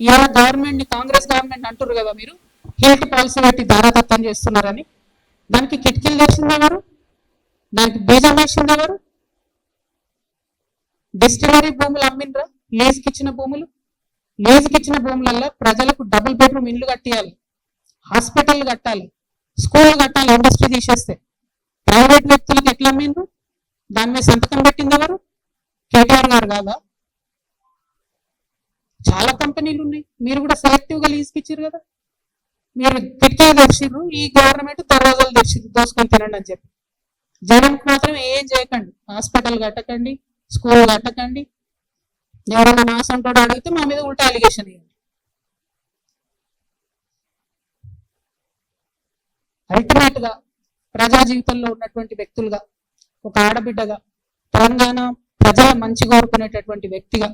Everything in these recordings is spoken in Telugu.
ఇవాళ గవర్నమెంట్ని కాంగ్రెస్ గవర్నమెంట్ అంటారు కదా మీరు? హెల్త్ పాలసీ పెట్టి దారాదత్తం చేస్తున్నారని. దానికి కిటికీలు వేసింది ఎవరు? దానికి బీజం వేసింది ఎవరు? డిస్టిలరీ భూములు అమ్మిండ్రా? లీజుకి ఇచ్చిన భూములు? లీజుకి ఇచ్చిన భూములలో ప్రజలకు డబుల్ బెడ్రూమ్ ఇల్లు కట్టియాలి. హాస్పిటల్ కట్టాలి. స్కూల్ కట్టాలి ఇండస్ట్రీ తీసేస్తే. ప్రైవేట్ వ్యక్తులకు ఎట్లా అమ్మిండ్రు? దాని మీద సంతకం పెట్టింది ఎవరు? కేటీఆర్ గారు కాదా? చాలా కంపెనీలు ఉన్నాయి. మీరు కూడా సెలెక్టివ్గా లీజుకి ఇచ్చారు కదా? మీరు కిటికీలు తెచ్చిర్రు ఈ గవర్నమెంట్ దర్వాజాలు తెచ్చిర్రు దోసుకొని తినండి అని చెప్పి. జనంకి మాత్రం ఏం చేయకండి. హాస్పిటల్ కట్టకండి స్కూల్ కట్టకండి. ఎవరైనా మా సొంటోడు అడిగితే మా మీద ఉల్టా అలిగేషన్ ఇవ్వండి అల్టిమేట్గా ప్రజా జీవితంలో ఉన్నటువంటి వ్యక్తులుగా ఒక ఆడబిడ్డగా తెలంగాణ ప్రజల మంచి కోరుకునేటటువంటి వ్యక్తిగా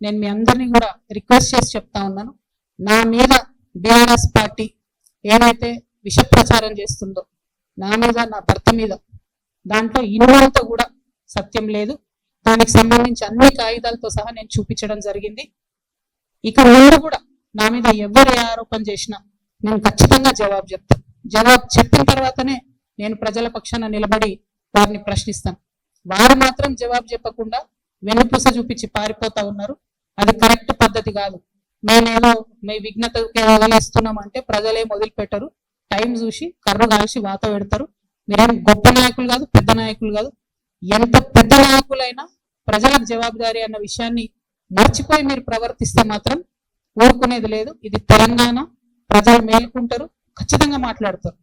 నేను మీ అందరినీ కూడా రిక్వెస్ట్ చేసి చెప్తా ఉన్నాను. నా మీద బీఆర్ఎస్ పార్టీ ఏదైతే విష ప్రచారం చేస్తుందో నా మీద నా భర్త మీద దాంట్లో ఇన్నంత కూడా సత్యం లేదు. దానికి సంబంధించి అన్ని కాగితాలతో సహా నేను చూపించడం జరిగింది. ఇక ముందు కూడా నా మీద ఎవరు ఏ ఆరోపణ చేసినా నేను ఖచ్చితంగా జవాబు చెప్తాను జవాబు చెప్పిన తర్వాతనే నేను ప్రజల పక్షాన నిలబడి వారిని ప్రశ్నిస్తాను. వారు మాత్రం జవాబు చెప్పకుండా వెన్నుపూస చూపించి పారిపోతా ఉన్నారు. అది కరెక్ట్ పద్ధతి కాదు. మేమేమో మీ విఘ్నతకి వదిలేస్తున్నాం అంటే ప్రజలేం వదిలిపెట్టరు టైం చూసి కర్ర కాల్చి వాత పెడతారు. మీరేం గొప్ప నాయకులు కాదు పెద్ద నాయకులు కాదు. ఎంత పెద్ద నాయకులైనా ప్రజలకు జవాబుదారీ అన్న విషయాన్ని మర్చిపోయి మీరు ప్రవర్తిస్తే మాత్రం ఊరుకునేది లేదు. ఇది తెలంగాణ ప్రజలు మేలుకుంటారు ఖచ్చితంగా మాట్లాడతారు.